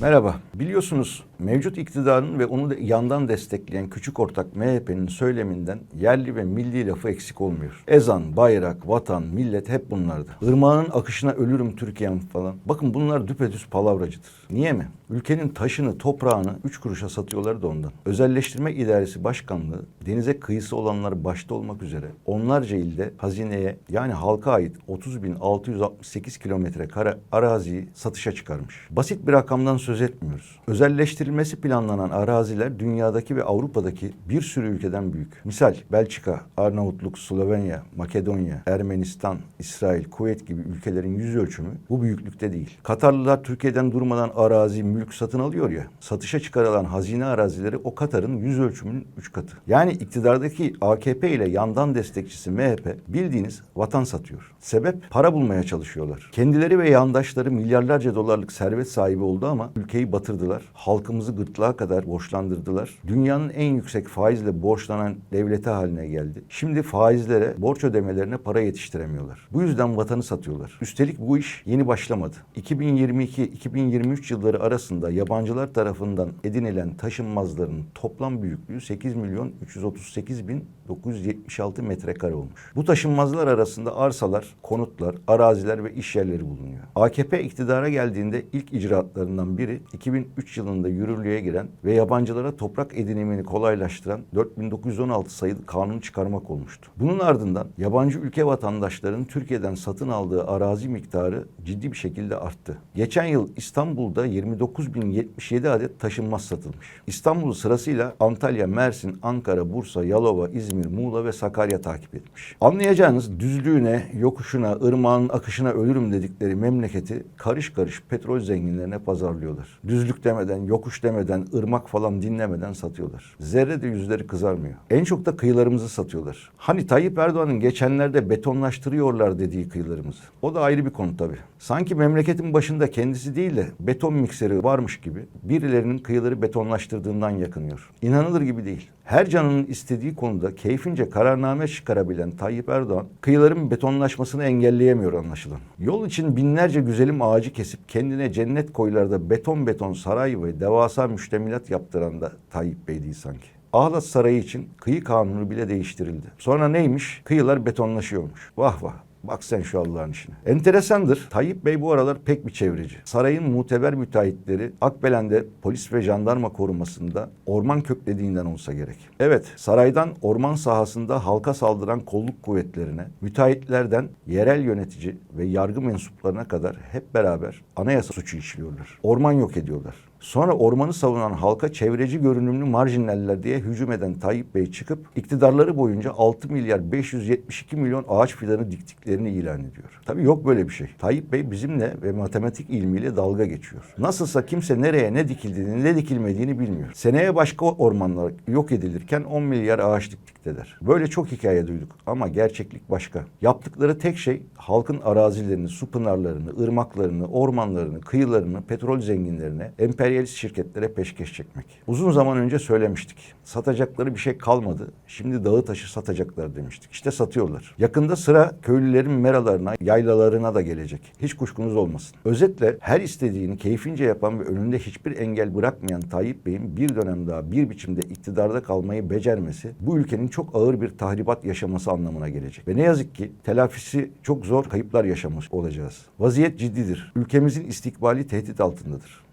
Merhaba. Biliyorsunuz mevcut iktidarın ve onu da yandan destekleyen küçük ortak MHP'nin söyleminden yerli ve milli lafı eksik olmuyor. Ezan, bayrak, vatan, millet hep bunlardı. Irmağının akışına ölürüm Türkiye'm falan. Bakın bunlar düpedüz palavracıdır. Niye mi? Ülkenin taşını, toprağını 3 kuruşa satıyorlar da ondan. Özelleştirme İdaresi Başkanlığı denize kıyısı olanlar başta olmak üzere onlarca ilde hazineye yani halka ait 30.668 kilometre kare araziyi satışa çıkarmış. Basit bir rakamdan söz etmiyoruz. Özelleştirilmesi planlanan araziler dünyadaki ve Avrupa'daki bir sürü ülkeden büyük. Misal Belçika, Arnavutluk, Slovenya, Makedonya, Ermenistan, İsrail, Kuveyt gibi ülkelerin yüz ölçümü bu büyüklükte değil. Katarlılar Türkiye'den durmadan arazi, mülk satın alıyor ya. Satışa çıkarılan hazine arazileri o Katar'ın yüz ölçümünün üç katı. Yani iktidardaki AKP ile yandan destekçisi MHP bildiğiniz vatan satıyor. Sebep para bulmaya çalışıyorlar. Kendileri ve yandaşları milyarlarca dolarlık servet sahibi oldu ama ülkeyi batırdılar. Halkımızı gırtlağa kadar borçlandırdılar. Dünyanın en yüksek faizle borçlanan devleti haline geldi. Şimdi faizlere, borç ödemelerine para yetiştiremiyorlar. Bu yüzden vatanı satıyorlar. Üstelik bu iş yeni başlamadı. 2022-2023 yılları arasında yabancılar tarafından edinilen taşınmazların toplam büyüklüğü 8 milyon 338 bin 976 metrekare olmuş. Bu taşınmazlar arasında arsalar, konutlar, araziler ve iş yerleri bulunuyor. AKP iktidara geldiğinde ilk icraatlarından biri 2003 yılında yürürlüğe giren ve yabancılara toprak edinimini kolaylaştıran 4916 sayılı kanunu çıkarmak olmuştu. Bunun ardından yabancı ülke vatandaşlarının Türkiye'den satın aldığı arazi miktarı ciddi bir şekilde arttı. Geçen yıl İstanbul'da 29.077 adet taşınmaz satılmış. İstanbul sırasıyla Antalya, Mersin, Ankara, Bursa, Yalova, İzmir, Muğla ve Sakarya takip etmiş. Anlayacağınız düzlüğüne, yokuşuna, ırmağın akışına ölürüm dedikleri memleketi karış karış petrol zenginlerine pazarlıyorlar. Düzlük demeden, yokuş demeden, ırmak falan dinlemeden satıyorlar. Zerre de yüzleri kızarmıyor. En çok da kıyılarımızı satıyorlar. Hani Tayyip Erdoğan'ın geçenlerde betonlaştırıyorlar dediği kıyılarımızı. O da ayrı bir konu tabii. Sanki memleketin başında kendisi değil de beton mikseri varmış gibi birilerinin kıyıları betonlaştırdığından yakınıyor. İnanılır gibi değil. Her canının istediği konuda keyfince kararname çıkarabilen Tayyip Erdoğan, kıyıların betonlaşmasını engelleyemiyor anlaşılan. Yol için binlerce güzelim ağacı kesip kendine cennet koylarda beton beton saray ve devasa müştemilat yaptıran da Tayyip Bey değil sanki. Ahlat Sarayı için kıyı kanunu bile değiştirildi. Sonra neymiş? Kıyılar betonlaşıyormuş. Vah vah. Bak sen şu Allah'ın işine. Enteresandır. Tayyip Bey bu aralar pek bir çevreci. Sarayın muteber müteahhitleri Akbelen'de polis ve jandarma korumasında orman köklediğinden olsa gerek. Evet, saraydan orman sahasında halka saldıran kolluk kuvvetlerine, müteahhitlerden yerel yönetici ve yargı mensuplarına kadar hep beraber anayasa suçu işliyorlar. Orman yok ediyorlar. Sonra ormanı savunan halka çevreci görünümlü marjinaller diye hücum eden Tayyip Bey çıkıp iktidarları boyunca 6 milyar 572 milyon ağaç fidanı diktiklerini ilan ediyor. Tabii yok böyle bir şey. Tayyip Bey bizimle ve matematik ilmiyle dalga geçiyor. Nasılsa kimse nereye ne dikildiğini ne dikilmediğini bilmiyor. Seneye başka ormanlar yok edilirken 10 milyar ağaç diktikteler. Böyle çok hikaye duyduk ama gerçeklik başka. Yaptıkları tek şey halkın arazilerini, su pınarlarını, ırmaklarını, ormanlarını, kıyılarını, petrol zenginlerine, emperyalist şirketlere peşkeş çekmek. Uzun zaman önce söylemiştik. Satacakları bir şey kalmadı. Şimdi dağı taşı satacaklar demiştik. İşte satıyorlar. Yakında sıra köylülerin meralarına, yaylalarına da gelecek. Hiç kuşkunuz olmasın. Özetle her istediğini keyfince yapan ve önünde hiçbir engel bırakmayan Tayyip Bey'in bir dönem daha bir biçimde iktidarda kalmayı becermesi bu ülkenin çok ağır bir tahribat yaşaması anlamına gelecek. Ve ne yazık ki telafisi çok zor kayıplar yaşamış olacağız. Vaziyet ciddidir. Ülkemizin istikbali tehdit altındadır.